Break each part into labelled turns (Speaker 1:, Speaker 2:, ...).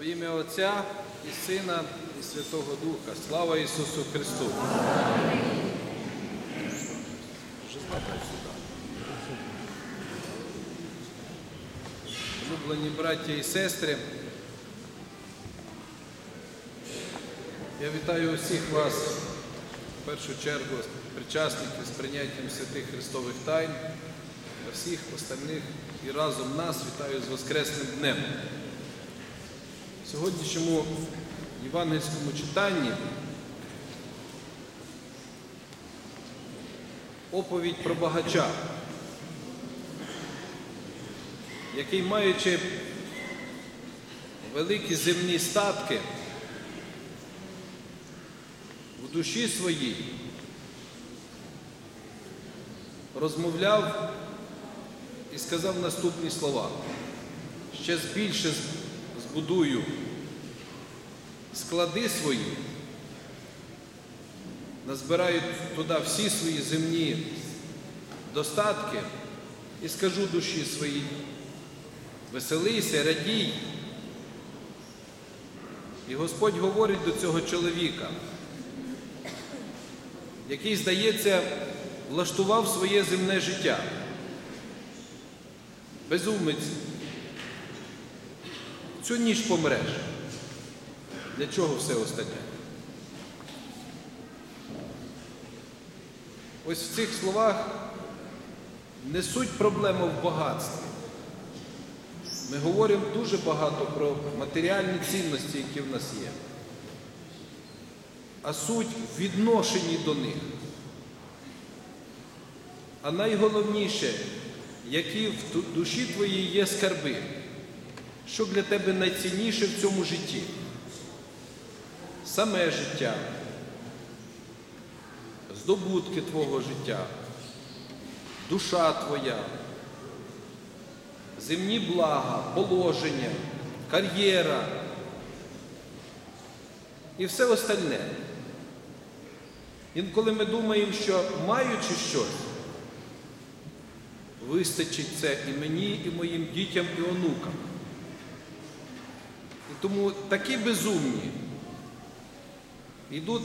Speaker 1: Во ім'я Отця і Сина, і Святого Духа. Слава Ісусу Христу! Улюблені браття і сестри. Я вітаю усіх вас, в першу чергу, причасників з прийняттям святих Христових тайн, а всіх остальних і разом нас вітаю з Воскресним днем. Сьогоднішньому євангельському читанні оповідь про багача, який, маючи великі земні статки, в душі своїй розмовляв і сказав наступні слова. Ще більше збудую склади свої, назбираю туди всі свої земні достатки і скажу душі своїй, веселися, радій. І Господь говорить до цього чоловіка, який, здається, влаштував своє земне життя. Безумець, цю ніч помреш. Для чого все остальне? Ось в цих словах не суть проблема в багатстві. Ми говоримо дуже багато про матеріальні цінності, які в нас є. А суть в відношенні до них. А найголовніше, які в душі твоїй є скарби, що для тебе найцінніше в цьому житті саме життя, здобутки твого життя, душа твоя, земні блага, положення, кар'єра і все остальне. Інколи ми думаємо, що маючи щось, вистачить це і мені, і моїм дітям, і онукам. І тому такі безумні йдуть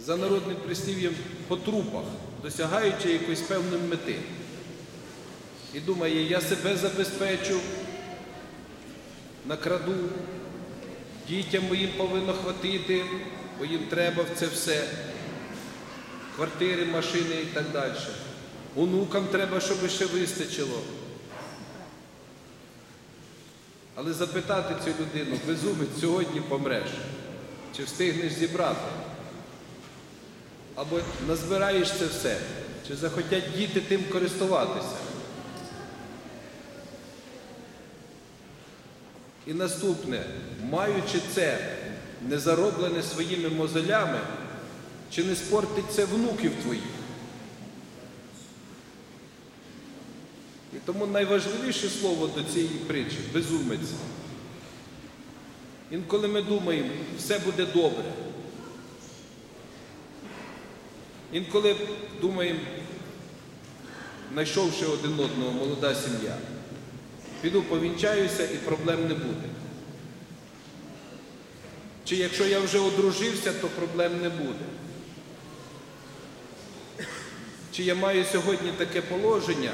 Speaker 1: за народним прислів'ям по трупах, досягаючи якоїсь певної мети. І думає, я себе забезпечу, накраду, дітям моїм повинно хватити, бо їм треба в це все, квартири, машини і так далі. Онукам треба, щоб ще вистачило. Але запитати цю людину, безумець, сьогодні помреш. Чи встигнеш зібрати? Або назбираєш це все, чи захотять діти тим користуватися. І наступне, маючи це не зароблене своїми мозолями, чи не спортить це внуків твоїх? І тому найважливіше слово до цієї притчі безумець. Інколи ми думаємо, все буде добре. Інколи думаємо, знайшовши один одного, молода сім'я, піду повінчаюся і проблем не буде. Чи якщо я вже одружився, то проблем не буде. Чи я маю сьогодні таке положення,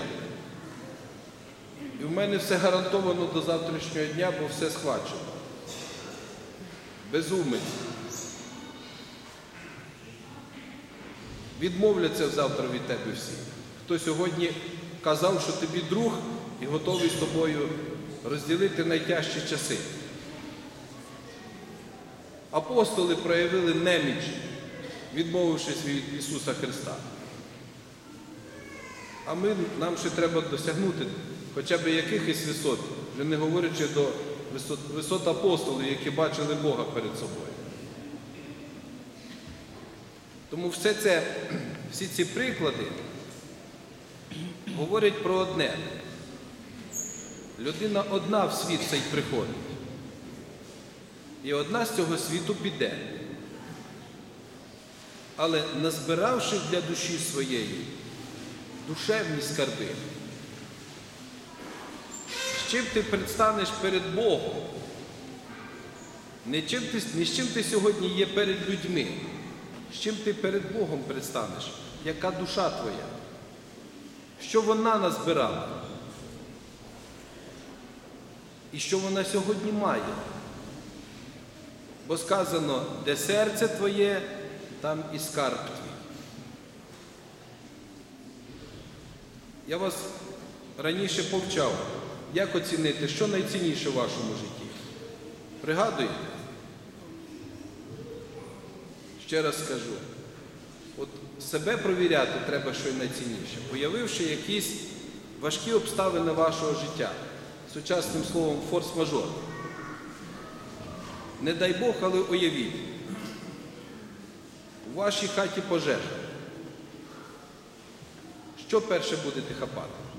Speaker 1: і в мене все гарантовано до завтрашнього дня, бо все схвачено безумець. Відмовляться завтра від тебе всі. Хто сьогодні казав, що тобі друг і готовий з тобою розділити найтяжчі часи. Апостоли проявили неміч, відмовившись від Ісуса Христа. А ми, нам ще треба досягнути хоча б якихось висот, вже не говорячи до висот, апостолів, які бачили Бога перед собою. Тому все це, всі ці приклади говорять про одне. Людина одна в світ цей приходить. І одна з цього світу піде. Але назбиравши для душі своєї душевні скарби, чим ти предстанеш перед Богом, Не, чим ти, не з чим ти сьогодні є перед людьми, з чим ти перед Богом предстанеш, яка душа твоя, що вона назбирала, і що вона сьогодні має. Бо сказано, де серце твоє, там і скарб твій. Я вас раніше повчав, як оцінити, що найцінніше в вашому житті. Пригадуєте? Ще раз скажу, от себе провіряти треба, що найцінніше, уявивши якісь важкі обставини вашого життя, сучасним словом форс-мажор. Не дай Бог, але уявіть, у вашій хаті пожежа. Що перше будете хапати?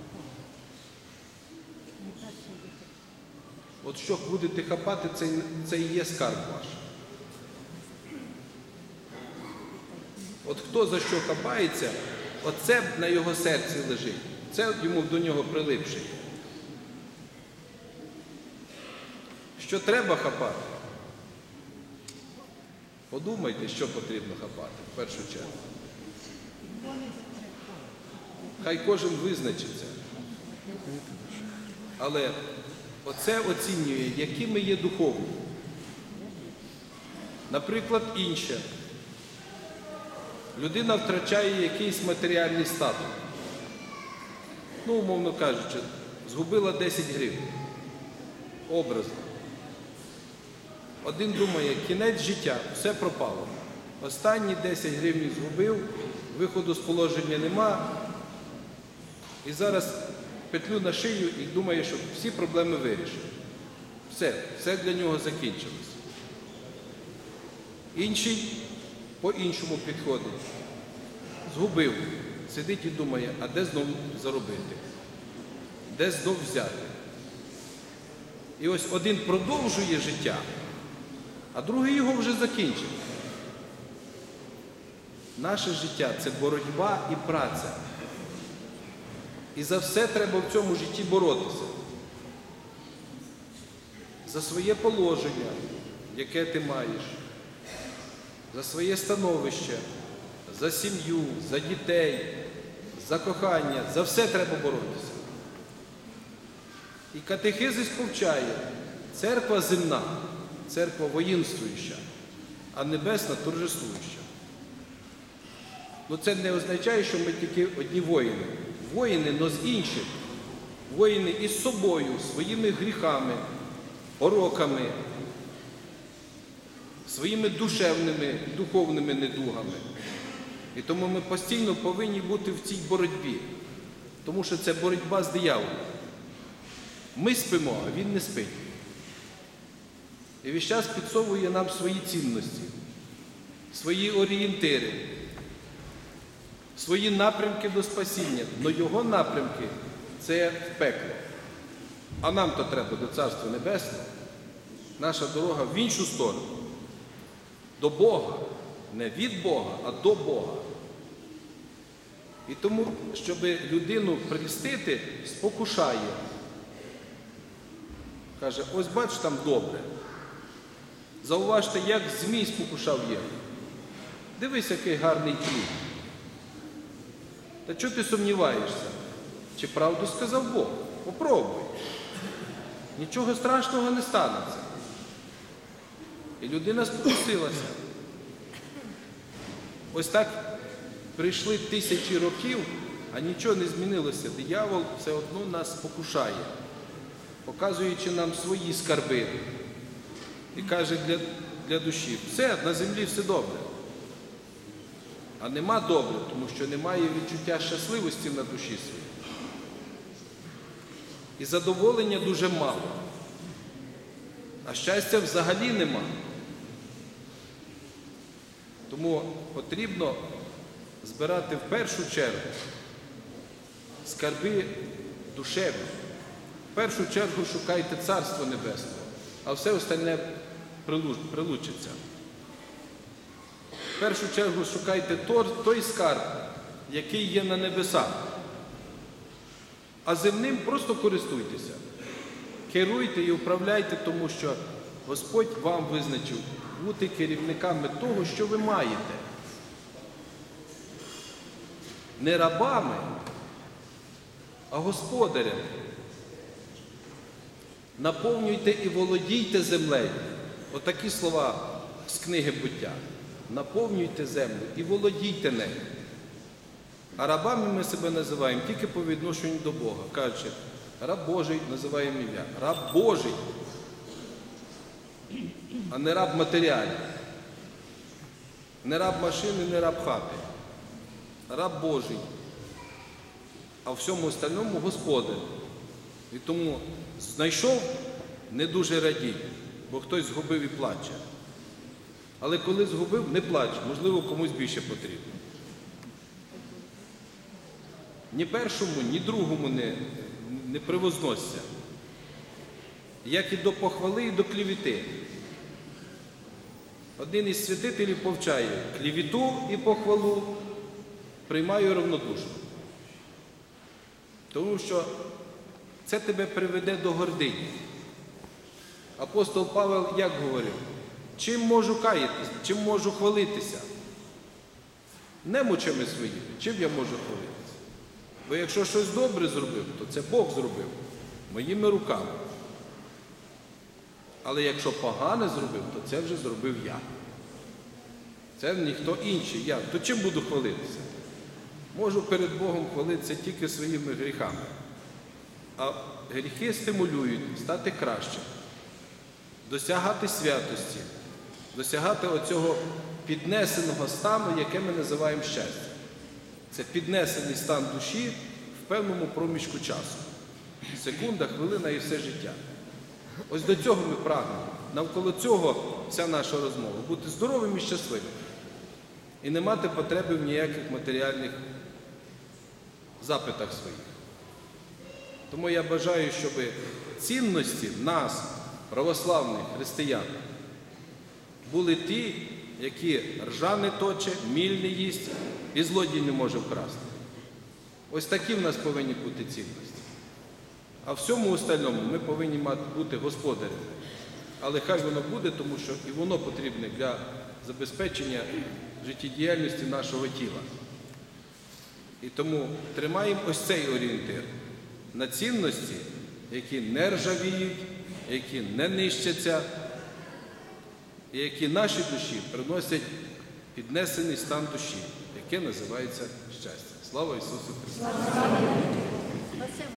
Speaker 1: От що будете хапати, це, це і є скарб ваш. От хто за що хапається, оце на його серці лежить. Це йому до нього прилипший. Що треба хапати? Подумайте, що потрібно хапати в першу чергу. Хай кожен визначиться. Але оце оцінює, якими є духовні. Наприклад, інше. Людина втрачає якийсь матеріальний статок. Ну, умовно кажучи, згубила 10 гривень. Образно. Один думає, кінець життя, все пропало. Останні 10 гривень згубив, виходу з положення нема. І зараз петлю на шию і думає, що всі проблеми вирішив. Все, все для нього закінчилось. Інший по-іншому підходить. Згубив, сидить і думає, а де знову заробити? Де знов взяти? І ось один продовжує життя, а другий його вже закінчив. Наше життя це боротьба і праця. І за все треба в цьому житті боротися. За своє положення, яке ти маєш, за своє становище, за сім'ю, за дітей, за кохання, за все треба боротися. І катехизис повчає, церква земна, церква воїнствуюча, а небесна торжествуюча. Ну це не означає, що ми тільки одні воїни. Воїни, но з інших. Воїни із собою, своїми гріхами, пороками, своїми душевними, духовними недугами. І тому ми постійно повинні бути в цій боротьбі, тому що це боротьба з дияволом. Ми спимо, а він не спить. І весь час підсовує нам свої цінності, свої орієнтири, свої напрямки до спасіння. Но його напрямки це в пекло. А нам то треба до Царства Небесного. Наша дорога в іншу сторону. До Бога. Не від Бога, а до Бога. І тому, щоб людину прельстити, спокушає. Каже, ось бач там добре. Зауважте, як Змій спокушав Єву. Дивись, який гарний плід. Та чого ти сумніваєшся? Чи правду сказав Бог? Попробуй. Нічого страшного не станеться. І людина спокусилася. Ось так прийшли тисячі років, а нічого не змінилося. Диявол все одно нас спокушає, показуючи нам свої скарби. І каже для, для душі, все, на землі все добре. А нема добре, тому що немає відчуття щасливості на душі своїй. І задоволення дуже мало. А щастя взагалі нема. Тому потрібно збирати в першу чергу скарби душевні. В першу чергу шукайте Царство Небесне, а все остальне прилучиться. Першу чергу шукайте той скарб, який є на небесах. А земним просто користуйтеся. Керуйте і управляйте, тому що Господь вам визначив бути керівниками того, що ви маєте. Не рабами, а господарями. Наповнюйте і володійте землею. Отакі слова з книги буття. Наповнюйте землю і володійте нею. А рабами ми себе називаємо тільки по відношенню до Бога. Кажучи, раб Божий називаємо ім'я. Раб Божий, а не раб матеріальний. Не раб машини, не раб хати. Раб Божий. А всьому остальному господар. І тому знайшов, не дуже радій, бо хтось згубив і плаче. Але коли згубив, не плач, можливо, комусь більше потрібно. Ні першому, ні другому не, не привозносся. Як і до похвали, і до клівіти. Один із святителів повчає клівіту і похвалу приймаю равнодушно. Тому що це тебе приведе до гордині. Апостол Павел як говорив, чим можу каятися, чим можу хвалитися? Немочами своїми, чим я можу хвалитися? Бо якщо щось добре зробив, то це Бог зробив моїми руками. Але якщо погане зробив, то це вже зробив я. Це ніхто інший, я. То чим буду хвалитися? Можу перед Богом хвалитися тільки своїми гріхами. А гріхи стимулюють стати кращим, досягати святості, досягати оцього піднесеного стану, яке ми називаємо щастя. Це піднесений стан душі в певному проміжку часу. Секунда, хвилина і все життя. Ось до цього ми прагнемо. Навколо цього вся наша розмова. Бути здоровим і щасливим. І не мати потреби в ніяких матеріальних запитах своїх. Тому я бажаю, щоб цінності нас, православних християн, були ті, які ржа не точе, міль не їсть і злодій не може вкрасти. Ось такі в нас повинні бути цінності. А всьому остальному ми повинні мати бути господарями. Але хай воно буде, тому що і воно потрібне для забезпечення життєдіяльності нашого тіла. І тому тримаємо ось цей орієнтир на цінності, які не ржавіють, які не нищаться, і які наші душі приносять піднесений стан душі, яке називається щастя. Слава Ісусу Христу!